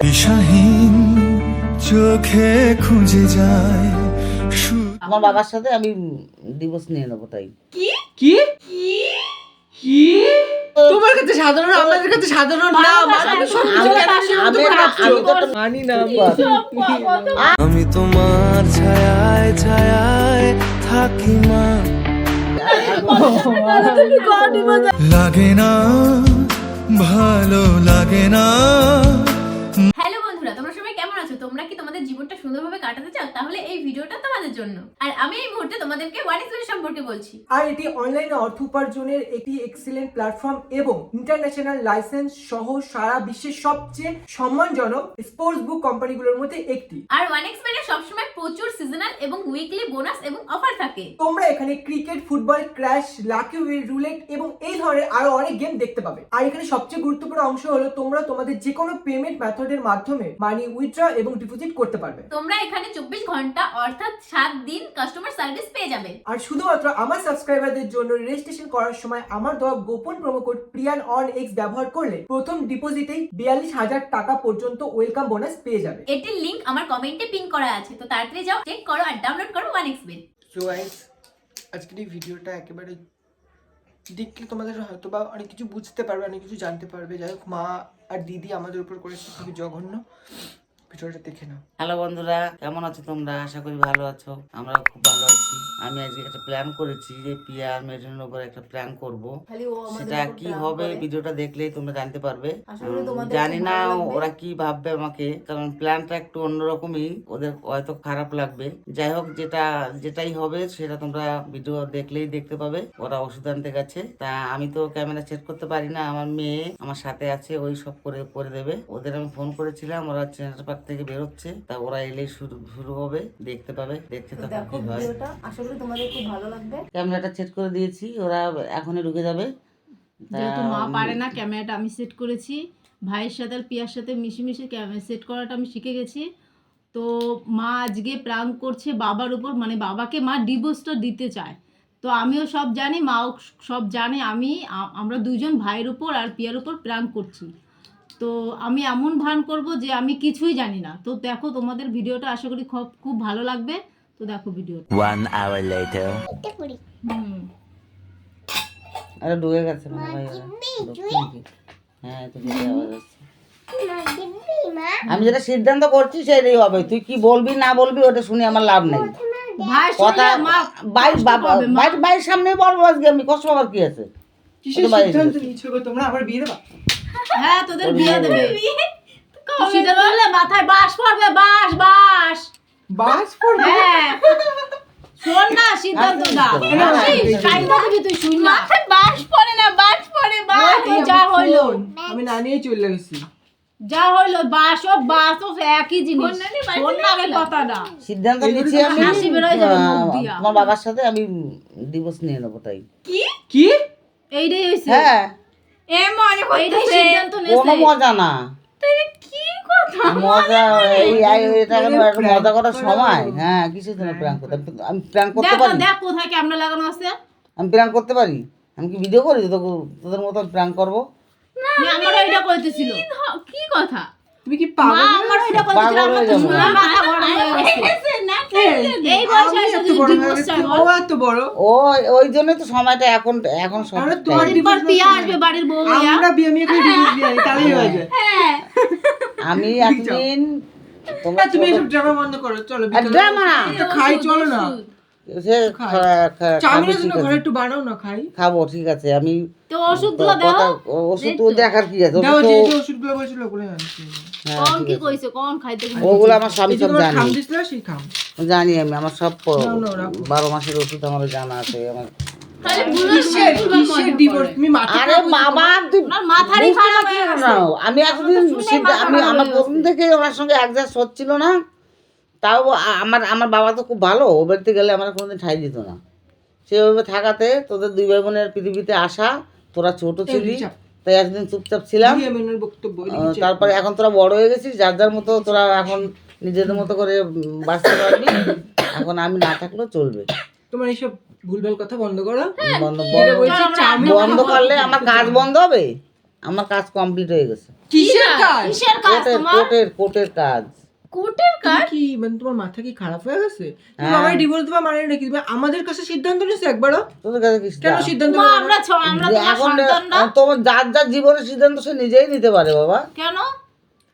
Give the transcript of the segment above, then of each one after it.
দিশাহীন চোখে খুঁজে যায় সু- আমার বাবার সাথে আমি ডিভোর্স নিয়ে নেব তাই। কি? কি? তোমার কাছে সাধারণ আমাদের কাছে সাধারণ না আমি- মানি না। আমি তোমার ছায়ায় ছায়ায় থাকি মা। লাগে না ভালো লাগে না। হ্যালো বন্ধুরা তোমরা সবাই কেমন আছো? তোমরা কি তোমাদের জীবনটা সুন্দরভাবে কাটাতে চাও তাহলে এই ভিডিওটা তোমাদের জন্য। আর আমি এই মুহূর্তে তোমাদেরকে ওয়ান এক্সপেরিয়েন্স সম্পর্কে বলছি। আর এটি অনলাইনে অর্থ উপার্জনের একটি এক্সিলেন্ট প্ল্যাটফর্ম এবং ইন্টারন্যাশনাল লাইসেন্স সহ সারা বিশ্বের সবচেয়ে সম্মানজনক স্পোর্টস বুক কোম্পানিগুলোর মধ্যে একটি। আর ওয়ান এক্সপেরিয়েন্স সবসময় প্রচুর সিজনাল এবং উইকলি বোনাস এবং অফার থাকে। তোমরা এখানে cricket football crash lucky wheel roulette এবং এই ধরনের আরও অনেক গেম দেখতে পাবে। আর এখানে সবচেয়ে গুরুত্বপূর্ণ অংশ হলো তোমরা তোমাদের যে কোনো পেমেন্ট মেথডের মাধ্যমে মানি উইথড্র এবং ডিপোজিট করতে পারবে। তোমরা এখানে চব্বিশ ঘণ্টা অর্থাৎ সাত দিন কাস্টমার সার্ভিস পেয়ে যাবে। আর শুধুমাত্র আমার সাবস্ক্রাইবারদের জন্য রেজিস্ট্রেশন করার সময় আমার দেওয়া গোপন প্রোমো কোড প্রিয়ান অন এক্স ব্যবহার করলে প্রথম ডিপোজিটেই বিয়াল্লিশ হাজার টাকা পর্যন্ত ওয়েলকাম বোনাস পেয়ে যাবে। এটির লিংক আমার কমেন্টে পিন করা আছে তো তাড়াতাড়ি যাও চেক করো আর ডাউনলোড করো ওয়ান এক্সপেরিয়েন্স So guys, আজকের এই ভিডিওটা একেবারে দেখলে তোমাদের হয়তো বা অনেক কিছু বুঝতে পারবে অনেক কিছু জানতে পারবে। যাই হোক মা আর দিদি আমাদের উপর করেছে খুবই জঘন্য। ভিডিওটা দেখে নাও। হ্যালো বন্ধুরা, কেমন আছো তোমরা? আশা করি ভালো আছো। আমরাও খুব ভালো আছি। আমি আজকে একটা প্ল্যান করেছি যে পিয়া আর মেডেনের উপর একটা প্ল্যান করব। সেটা কি হবে ভিডিওটা দেখলেই তোমরা জানতে পারবে। জানি না ওরা কি ভাববে আমাকে কারণ প্ল্যানটা একটু অন্যরকমই। ওদের হয়তো খারাপ লাগবে। যাই হোক যেটা যেটাই হবে সেটা তোমরা ভিডিও দেখলেই দেখতে পাবে। ওরা ওষুধ আনতে গেছে। তা আমি তো ক্যামেরা সেট করতে পারি না। আমার মেয়ে আমার সাথে আছে ওই সব করে করে দেবে। ওদের আমি ফোন করেছিলাম ওরা চেনার পার্ক থেকে বেরোচ্ছে। তা ওরা এলেই শুরু শুরু হবে। দেখতে পাবে। দেখতে থাকো কি হয়। আশা করি তোমাদের খুব ভালো লাগবে। ক্যামেরাটা সেট করে দিয়েছি ওরা এখনই ঢুকে যাবে। যেহেতু মা পারে না ক্যামেরাটা আমি সেট করেছি। ভাইয়ের সাথে আর পিয়ার সাথে মিশে মিশে ক্যামেরা সেট করাটা আমি শিখে গেছি। তো মা আজকে প্রাং করছে বাবার উপর মানে বাবাকে মা ডিভোর্সটা দিতে চায়। তো আমিও সব জানি মাও সব জানে আমি আমরা দুজন ভাইয়ের উপর আর পিয়ার উপর প্রাং করছি। তো আমি এমন ভান করব যে আমি কিছুই জানি না। তো দেখো তোমাদের ভিডিওটা আশা করি খুব খুব ভালো লাগবে। তো দেখো ভিডিওটা One hour later. হুম। আরে ঢুকে গেছে মনে হয়। হ্যাঁ তো আওয়াজ আসছে। আমি যেটা সিদ্ধান্ত করছি সেটাই হবে। তুই কি বলবি না বলবি ওটা শুনে আমার লাভ নেই। কথা সামনে বলব আজকে আমি কষ্ট পাবার কি আছে? তোমরা? আবার বিয়ে দেবা? হ্যাঁ তোদের বিয়ে দেবে। মাথায় বাস পড়বে? বাস বাস বাস পড়বে? হ্যাঁ। শোন না সিদ্ধান্ত দিবি তুই শুন না। মাথায় বাস পড়ে না বাস পড়ে বাস যা হইল আমি না নিয়ে চলে গেছি যা হইল বাস ও বাস ও একই জিনিস। শোন না আগে কথাটা সিদ্ধান্ত নিচ্ছি আমি। হাসি বেরোয় যাবে মুখ দিয়া। তোমার বাবার সাথে আমি ডিভোর্স নিয়ে নেব তাই। কি? এইটাই হইছে হ্যাঁ। এ মনে এইটাই করতেছে সিদ্ধান্ত কোনো নেছে মজা না। কি মজা এই মজা করার সময়। হ্যাঁ জন্য প্র্যাঙ্ক করতে? আমি- আমি প্র্যাঙ্ক করতে পারি। দেখ কোথায় ক্যামেরা লাগানো আছে। আমি প্র্যাঙ্ক করতে পারি? আমি কি ভিডিও করি? তো তোদের মতো প্র্যাঙ্ক করব? আমার ওইটা কইতেছিল কি কথা? তুমি কি পাগল আমার ওইটা কইতেছিল আমার তো মাথা গরম হয়ে গেছে। এই বয়সে আমি এসে এত যদি বড় divorce গেছি, চাই বল। ও ওই ওই জন্যই তো সময়টা এখন এখন তোমার time। আসবে বাড়ির বউ আমরা বিয়ে মিয়ে করে ডিভোর্স দিয়ে তাহলেই হয়ে যায়। আমি একদিন হ্যাঁ, তুমি এসব ড্রামা বন্ধ করো চলো drama না। তো খাই চলো না। সে ঘরে একটু বানাও না খাই। খাব ঠিক আছে আমি তো ওষুধগুলো দাও। ওষুধ তো দেখার কি আছে? দাও যে ওষুধগুলো বলছিল ওগুলো আনছি। হ্যাঁ, কোন কি কইছে? কোন খাইতে ওগুলো আমার স্বামী সব খাম জানি। দিছিল সেই খাম। জানি আমি আমার সব। বারো মাসের ওষুধ আমার জানা আছে আমার আমি এতদিন আমি আমার প্রথম থেকে ওনার সঙ্গে অ্যাডজাস্ট হচ্ছিল না। তাও আমার আমার বাবা তো খুব ভালো। ও বাড়িতে গেলে আমার কোনোদিন ঠাই দিত না। সেভাবে থাকাতে তোদের দুই ভাই বোনের পৃথিবীতে আসা তোরা ছোট ছিলি তাই এতদিন চুপচাপ ছিলাম। তারপরে এখন তোরা বড় হয়ে গেছিস যার যার মতো তোরা এখন নিজেদের মতো করে বাঁচতে পারবি। এখন আমি না থাকলেও চলবে। তোমার এইসব ভুলভাল কথা বন্ধ করো। বন্ধ যেটা বন্ধ বলছি চাউমিন বন্ধ করলে আমার কাজ বন্ধ হবে? আমার কাজ কমপ্লিট হয়ে গেছে। কিসের কাজ? কিসের কাজ তোমার? কোর্টের কোর্টের কাজ। কোর্টের কাজ? কি মানে তোমার মাথা কি খারাপ হয়ে গেছে? তুমি হ্যাঁ। আমার ডিভোর্স দেবা মানে নাকি তুমি আমাদের কাছে সিদ্ধান্ত নিছো একবারও? তোদের কাছে কিছু কেন সিদ্ধান্ত? আমরা আমরা তোমার তোমার যার যার জীবনের সিদ্ধান্ত সে নিজেই নিতে পারে বাবা। কেন?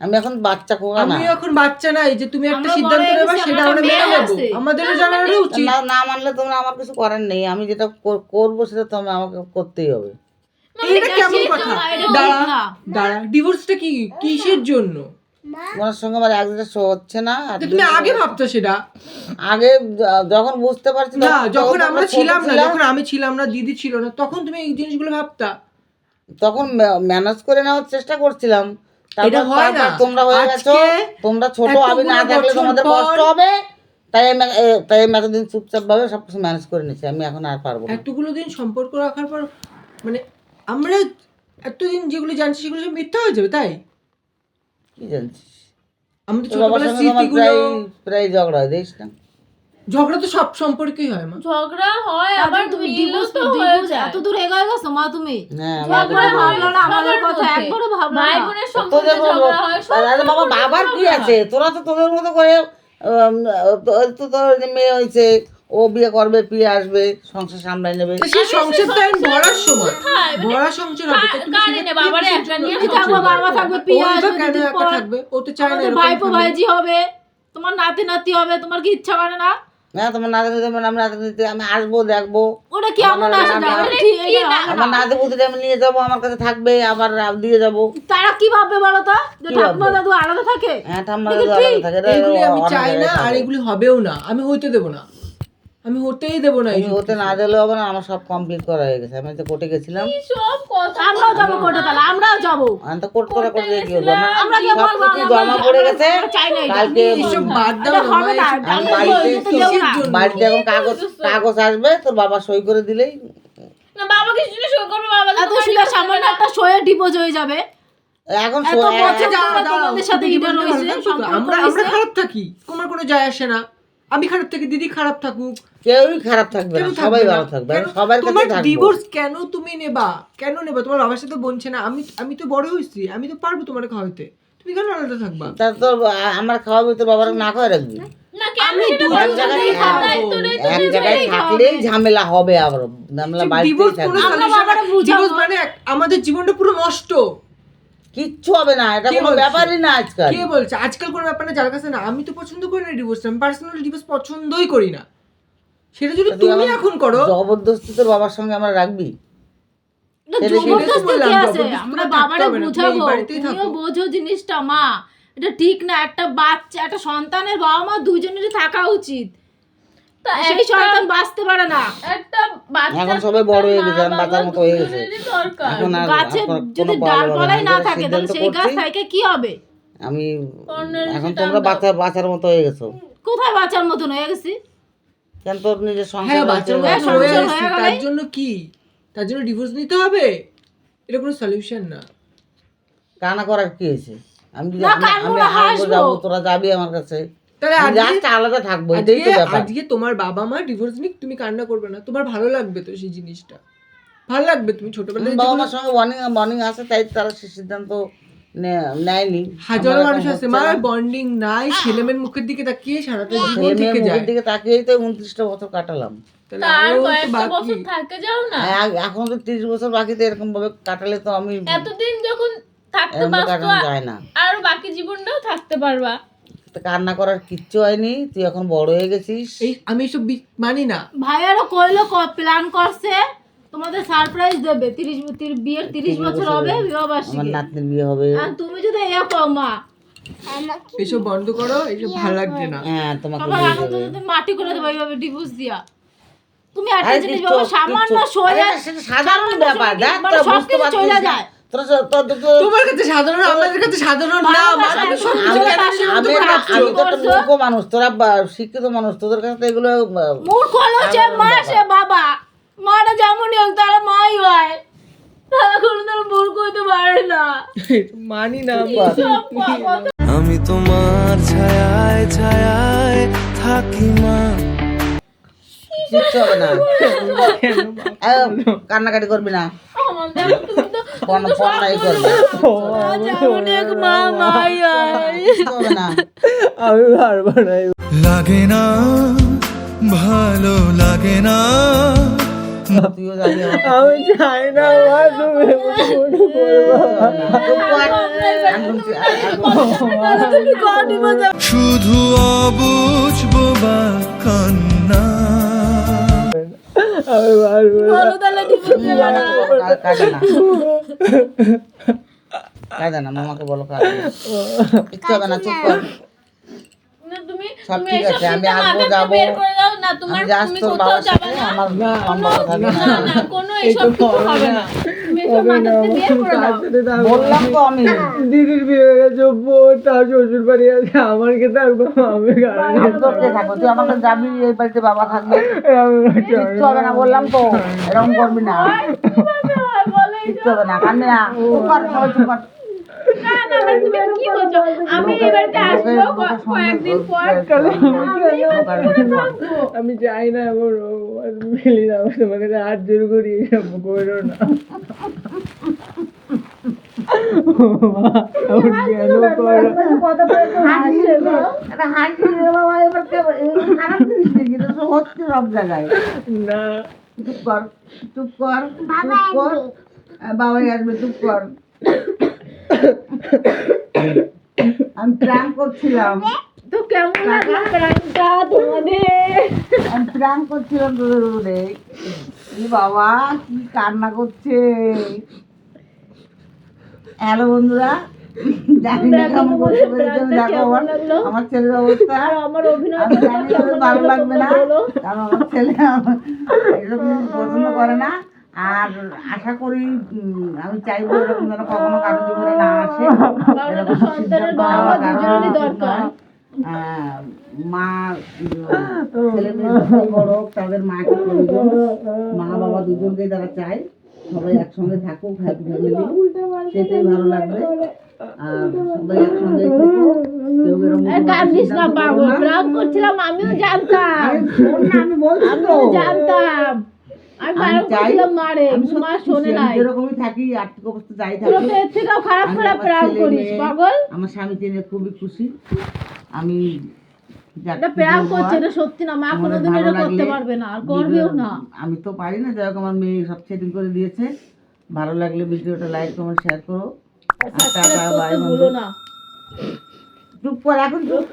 আমি এখন বাচ্চা খোকা না। আমি এখন বাচ্চা নাই যে তুমি একটা সিদ্ধান্ত হয়ে সেটা আমরা মেনে নেব। আমাদেরও জানানো উচিত। না না মানলে তোমরা আমার কিছু করার নেই আমি যেটা কর- করব সেটা তো আমাকে করতেই হবে। এটা কেমন কথা? দাঁড়া দাঁড়া ডিভোর্সটা কি কিসের জন্য? তোমার সঙ্গে আমার একদিন শো হচ্ছে না আর তুমি আগে ভাবতো সেটা? আগে যখন বুঝতে পারছি না যখন আমরা ছিলাম না যখন আমি ছিলাম না দিদি ছিল না তখন তুমি এই জিনিসগুলো ভাবতা? তখন ম্যানেজ করে নেওয়ার চেষ্টা করছিলাম। এটা হয় না। তোমরা হয়ে গেছো। তোমরা ছোট আমি না থাকলে তোমাদের কষ্ট হবে। তাই আমি তাই আমি এতদিন চুপচাপ ভাবে সবকিছু ম্যানেজ করে নিচ্ছি আমি এখন আর পারব না। এতগুলো দিন সম্পর্ক রাখার পর মানে আমরা এতদিন যেগুলো জানছি সেগুলো সব মিথ্যা হয়ে যাবে তাই? কি জানছিস? আমাদের ছোটবেলার স্মৃতিগুলো প্রায় প্রায় ঝগড়া হয় দেখিস না। ঝগড়া তো সব সম্পর্কেই হয় মা। ঝগড়া হয় আবার তুমি ডিভোর্স তো হয়ে ডিভোর্স যায়। এত দূর এগিয়ে গেছো মা তুমি? একবারে ভাবলো না আমাদের কথা মধ্যে। একবারে ভাবলো ভাই বোনের সম্পর্কে ঝগড়া হয় আরে বাবা বাবার কি আছে? তোরা তো তোদের মতো করে তো- তো তোর মেয়ে হয়েছে ও বিয়ে করবে পিয়ে আসবে সংসার সামলাই নেবে। তো সেই সংসারটা এখন ভরার সময়? মানে ভরা সংসার হবে তো কার-? কি বাবারে একটা নিয়ে কি থাকব বাবা থাকবে পিয়া আসবে কেন দুদিন একা থাকবে? ও তো চায় না ভাইপো ভাইজি হবে তোমার নাতি নাতি হবে তোমার কি ইচ্ছা করে না? না তোমার নাতি আমি নাতি নিতে আমি আসব দেখব। ওটা কি আমার আমার। নাতি? আমি নিয়ে যাব আমার কাছে থাকবে আবার দিয়ে যাব। তারা কি ভাববে বলো তো? যে ঠাকুমা দাদু আলাদা থাকে? হ্যাঁ ঠাকুমা দাদু আলাদা থাকে, এগুলি আমি চাই না আর এগুলি হবেও না আমি হইতে দেবো না। আমি হতেই দেবো না তুমি এইসব হতে না দিলে হবে না আমার সব কমপ্লিট করা হয়ে গেছে। আমি তো কোর্টে গেছিলাম। সব কথা আমরাও যাব কোর্টে তাহলে আমরাও যাব। আমি তো কোর্ট করে করে দিয়ে কি হলো? আমার আমরা কি বলব জমা পড়ে গেছে। না কালকে এইসব বাদ দাও হবে না বাড়িতে না। বাড়িতে এখন কাগজ কাগজ আসবে তোর বাবা সই করে দিলেই। না বাবাকে শুনে সই করবে বাবা তো এত সামান্য দেবে একটা শোয়ে ডিভোর্স হয়ে যাবে। এখন এত সই- বছর দাঁড়াও, তোমাদের সাথে না তো? সম্পর্ক আমরা আমরা। খারাপ থাকি তোমার কোনো যায় আসে না। আমি খারাপ থাকি দিদি খারাপ থাকুক। কেউই খারাপ থাকবে না সবাই ভালো থাকবে? সবার তোমার কাছে থাকব। ডিভোর্স কেন তুমি নেবা? কেন নেবা? তোমার বাবার সাথে বলছে না আমি আমি তো বড় হয়েছি আমি তো পারব তোমার খাওয়াইতে। তুমি কেন আলাদা থাকবা? তা তোর আ- আমার খাওয়াবি তোর বাবার না খাওয়া রাখবি। আমি সেটা এক জায়গায় না, খাব। দায়িত্বটাই তো এক জায়গায় খাবে। থাকলেই ঝামেলা হবে আবার ঝামেলা বাড়িতেই থাকবে। আমরা solution বাবারে না। Divorce মানে আমাদের জীবনটা পুরো নষ্ট। কিচ্ছু হবে না এটা কোনো ব্যাপারই না আজকাল। কে বলছে? আজকাল কোনো ব্যাপার না যার কাছে না আমি তো পছন্দ করি না ডিভোর্স আমি পার্সোনালি ডিভোর্স পছন্দই করি না। সেটা যদি তুই তুমি এখন করো। জবরদস্তি তোর বাবার সঙ্গে আমরা রাখবি? আমরা বাবারে বুঝাবো তুমিও বোঝো জিনিসটা মা। এটা ঠিক না একটা বাচ্চা একটা সন্তানের বাবা মা দুজনেরই থাকা উচিত। সেই একটা- বাঁচতে পারে না? একটা এখন সবাই বড় হয়ে গেছে, এখন মা বাচ্চার বাবা মতো হয়ে গেছে। এখন আর গাছে যদি কোনো পাওয়া যাবে ডালপালাই না। না আমি থাকে তাহলে সেই গাছ থেকে কি হবে? আমি এখন তোমরা দাও। বাচ্চা মতো হয়ে গেছো। কোথায় বাঁচার মতন হয়ে গেছি? কেন তোর নিজের হ্যাঁ সংসার হ্যাঁ, মতো হয়ে তার জন্য কি? তার জন্য ডিভোর্স নিতে হবে? এটা কোনো সলিউশন না। কানা করার কি হয়েছে? আমি যদি আমি আমি তোরা যাবি আমার কাছে। তাহলে আজকে আলাদা থাকব এটাই তো আজকে ব্যাপার। আজকে তোমার বাবা মা ডিভোর্স নিক তুমি কান্না করবে না। তোমার ভালো লাগবে তো সেই জিনিসটা। ভালো লাগবে তুমি ছোটবেলায় বাবা মার সঙ্গে মর্নিং মর্নিং আছে তাই তারা সে সিদ্ধান্ত নেয়নি। হাজারো মানুষ এখন আছে মা বন্ডিং নাই ছেলেমেয়ের মুখের দিকে তাকিয়ে সারাটা জীবন থেকে যায়। মুখের দিকে তাকিয়েই তো উনত্রিশটা বছর কাটালাম। তার আরও কয়েকটা বাকি। বছর থাকে যাও না। এখন তো তিরিশ বছর বাকিতে এরকম ভাবে কাটালে তো আমি এতদিন যখন থাকতে পারতো আর বাকি জীবনটাও থাকতে পারবা। কান্না করার কিচ্ছু হয়নি তুই এখন বড় হয়ে গেছিস। এই আমি এসব বি- মানি না। ভাইয়ারও কইলো প্ল্যান করছে তোমাদের সারপ্রাইজ দেবে তিরিশ বিয়ের তিরিশ বছর হবে বিবাহ আমার নাতনির বিয়ে হবে। আর তুমি যদি এ কও মা। এসব বন্ধ করো এসব ভালো লাগছে না। হ্যাঁ তোমাকে আমার বিয়ে আনন্দ দেবে। তুমি মাটি করে দেবো এইভাবে ডিভোর্স দিয়া। তুমি একটা আরে জিনিস কিচ্ছু- বাবা সামান্য কিচ্ছু- সোজা সেটা সাধারণ ব্যাপার দেখ মানে তোরা সব বুঝতে চলে পারছিস না। যায়। তোমার কাছে সাধারণ আমাদের কাছে সাধারণ না মা, বাসা, সব আমি- তো মূর্খ মানুষ তোরা শিক্ষিত মানুষ তোদের কাছে এগুলো মূর্খ সে মা সে বাবা। মাটা যেমনই হোক তারা মাই হয়। তারা কোনো তারা পারে না। মানি না আমি তোমার ছায়ায় ছায়ায় থাকি মা কিচ্ছু হবে না। কান্নাকাটি করবি না। আমি পারব না। লাগে না ভালো লাগে না। আমি চাই না মা তুমি করব। শুধু অবুঝবো বা কান্না। আমি পারব না। কা- কাঁদে না? মামাকে বলো কাঁদে না। কিচ্ছু হবে না চুপ কর। সব ঠিক আছে আমি আসব যাব। বের করে দাও না আমি যাস তোর বাবার সাথে আমার সম্পর্ক থাকবে না না না। কোনো এসব কিছু হবে না। তুমি এসব মাথা থেকে বের করে দাও। বললাম তো আমি। দিদির বিয়ে হয়ে গেছে তার শ্বশুর বাড়ি আছে আমার কে থাকব আমি আমি থাকব? তুই আমাকে যাবি এই বাড়িতে বাবা থাকবে। কিচ্ছু হবে না বললাম তো। এরকম করবি না। কিচ্ছু হবে না কান্দে না। কি বলছো? আমি আমি চাই না এমন মিলি না তোমাকে হাত জোর করি এসব করো না। সব হচ্ছে সব জায়গায়। না। চুপ কর চুপ কর চুপ কর। বাবাই আসবে চুপ কর আমি প্রাণ করছিলাম। তো কেমন লাগল প্রাণটা তোমাদের? আমি প্রাণ করছিলাম তোদের উপরে বাবা কি কান্না করছে? হ্যালো বন্ধুরা জানি না কেমন করতে পেরেছে দেখো আমার আমার ছেলের অবস্থা। আমার অভিনয় জানি ভালো লাগবে না কারণ আমার ছেলে এরকম পছন্দ করে না। আর আশা করি আমি চাইব এরকম যেন কখনো কারও জীবনে না আসে। মা ছেলে মেয়ে বড় তাদের মাকে প্রয়োজন। মা বাবা দুজনকে তারা চায়। সবাই একসঙ্গে থাকুক হ্যাপি ফ্যামিলি সেটাই ভালো লাগবে। আমিও জানতাম। আমি জানতাম। বারণ চাই- মারে আমি মা শোনে নাই। যেরকমই থাকি আর্থিক অবস্থা যাই থাকি তো এর থেকেও খারাপ খারাপ আমার প্রাণ ছেলে করিস পাগল। আমার স্বামীকে নিয়ে খুবই খুশি। আমি এটা প্রাণ করছে এটা সত্যি না। মা কোনোদিন এটা করতে পারবে না আর করবেও না। আমি তো পারি না যাই হোক আমার মেয়ে সব সেটিং করে দিয়েছে। ভালো লাগলে ভিডিওটা লাইক কমেন্ট শেয়ার করো। টাটা বাই করতে চুপ কর এখন চুপ